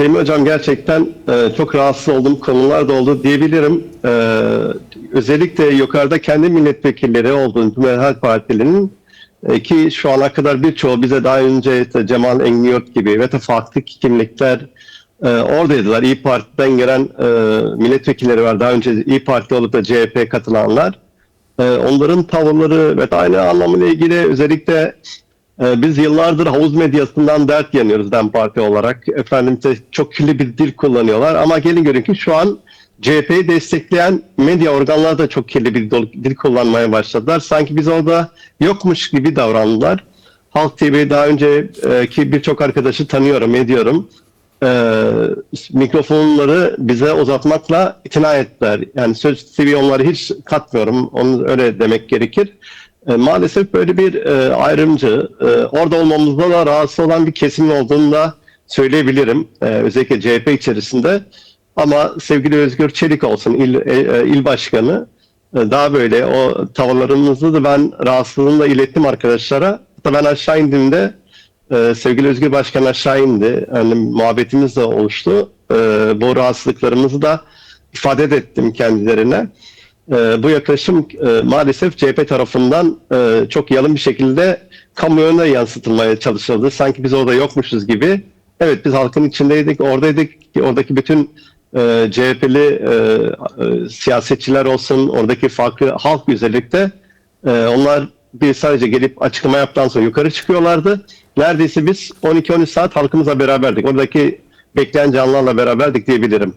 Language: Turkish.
Fehmi Hocam gerçekten e, çok rahatsız olduğum konular da oldu diyebilirim. E, özellikle yukarıda kendi milletvekilleri olduğunu Cumhuriyet Partili'nin e, ki şu ana kadar birçoğu bize daha önce işte Cemal Engiyurt gibi ve farklı kimlikler e, oradaydılar. İyi Parti'den gelen e, milletvekilleri var. Daha önce İyi Parti olup da CHP katılanlar. E, onların tavırları ve aynı anlamıyla ilgili özellikle Biz yıllardır havuz medyasından dert yanıyoruz DEM Parti olarak. Efendim çok kirli bir dil kullanıyorlar ama gelin görün ki şu an CHP'yi destekleyen medya organları da çok kirli bir dil- kullanmaya başladılar. Sanki biz orada yokmuş gibi davrandılar. Halk TV daha önceki birçok arkadaşı tanıyorum, ediyorum. Ee, mikrofonları bize uzatmakla itina ettiler. Yani söz TV onları hiç katmıyorum. Onu öyle demek gerekir. E, maalesef böyle bir e, ayrımcı, e, orada olmamızda da rahatsız olan bir kesim olduğunu da söyleyebilirim. E, özellikle CHP içerisinde. Ama sevgili Özgür Çelik olsun il, il başkanı daha böyle o tavırlarımızı da ben rahatsızlığını da ilettim arkadaşlara. Hatta ben aşağı indiğimde sevgili Özgür Başkan aşağı indi. Yani muhabbetimiz de oluştu. Bu rahatsızlıklarımızı da ifade de ettim kendilerine. Ee, bu yaklaşım e, maalesef CHP tarafından e, çok yalın bir şekilde kamuoyuna yansıtılmaya çalışıldı. Sanki biz orada yokmuşuz gibi. Evet biz halkın içindeydik, oradaydık. Oradaki bütün e, CHP'li e, e, siyasetçiler olsun, oradaki farklı halk özellikle e, onlar bir sadece gelip açıklama yaptıktan sonra yukarı çıkıyorlardı. Neredeyse biz 12-13 saat halkımızla beraberdik. Oradaki bekleyen canlılarla beraberdik diyebilirim.